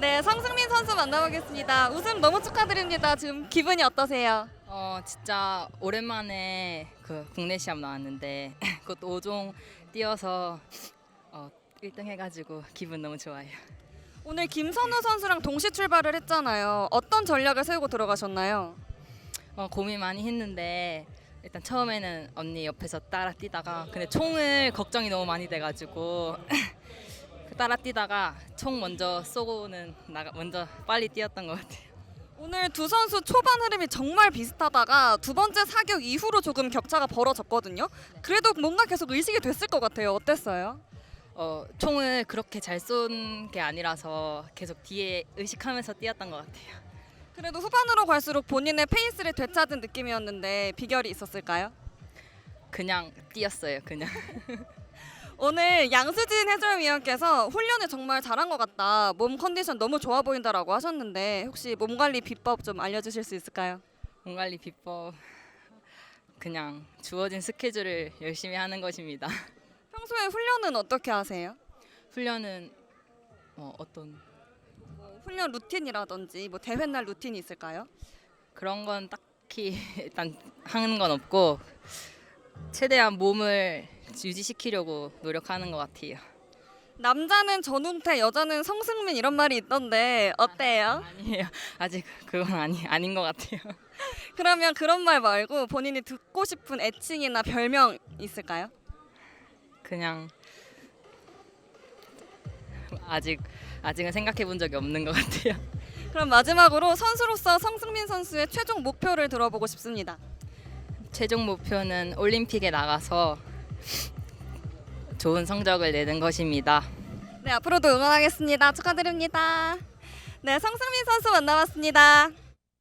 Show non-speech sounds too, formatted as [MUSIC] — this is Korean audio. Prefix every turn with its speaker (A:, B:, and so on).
A: 네, 성승민 선수 만나보겠습니다. 우승 너무 축하드립니다. 지금 기분이 어떠세요?
B: 어 진짜 오랜만에 그 국내 시합 나왔는데 [LAUGHS] 그것도 5종 뛰어서 어 1등 해가지고 기분 너무 좋아요.
A: 오늘 김선우 선수랑 동시 출발을 했잖아요. 어떤 전략을 세우고 들어가셨나요?
B: 어 고민 많이 했는데 일단 처음에는 언니 옆에서 따라 뛰다가 근데 총을 걱정이 너무 많이 돼가지고 그 [LAUGHS] 따라 뛰다가 총 먼저 쏘고는 나가 먼저 빨리 뛰었던 것 같아요.
A: 오늘 두 선수 초반 흐름이 정말 비슷하다가 두 번째 사격 이후로 조금 격차가 벌어졌거든요. 그래도 뭔가 계속 의식이 됐을 것 같아요. 어땠어요?
B: 어 총을 그렇게 잘 쏜 게 아니라서 계속 뒤에 의식하면서 뛰었던 것 같아요.
A: 그래도 후반으로 갈수록 본인의 페이스를 되찾은 느낌이었는데 비결이 있었을까요?
B: 그냥 뛰었어요. 그냥. [LAUGHS]
A: 오늘 양수진 해설위원께서 훈련을 정말 잘한 것 같다. 몸 컨디션 너무 좋아 보인다라고 하셨는데 혹시 몸 관리 비법 좀 알려주실 수 있을까요?
B: 몸 관리 비법 그냥 주어진 스케줄을 열심히 하는 것입니다.
A: 평소에 훈련은 어떻게 하세요?
B: 훈련은 어, 어떤
A: 뭐 훈련 루틴이라든지 뭐 대회 날 루틴이 있을까요?
B: 그런 건 딱히 [LAUGHS] 일단 하는 건 없고 최대한 몸을 유지시키려고 노력하는 것 같아요.
A: 남자는 전웅태, 여자는 성승민 이런 말이 있던데 어때요?
B: 아니에요. [LAUGHS] 아직 그건 아니 아닌 것 같아요. [LAUGHS]
A: 그러면 그런 말 말고 본인이 듣고 싶은 애칭이나 별명 있을까요?
B: 그냥 아직 아직은 생각해 본 적이 없는 것 같아요. [LAUGHS]
A: 그럼 마지막으로 선수로서 성승민 선수의 최종 목표를 들어보고 싶습니다.
B: 최종 목표는 올림픽에 나가서 좋은 성적을 내는 것입니다.
A: 네, 앞으로도 응원하겠습니다. 축하드립니다. 네, 성승민 선수 만나봤습니다.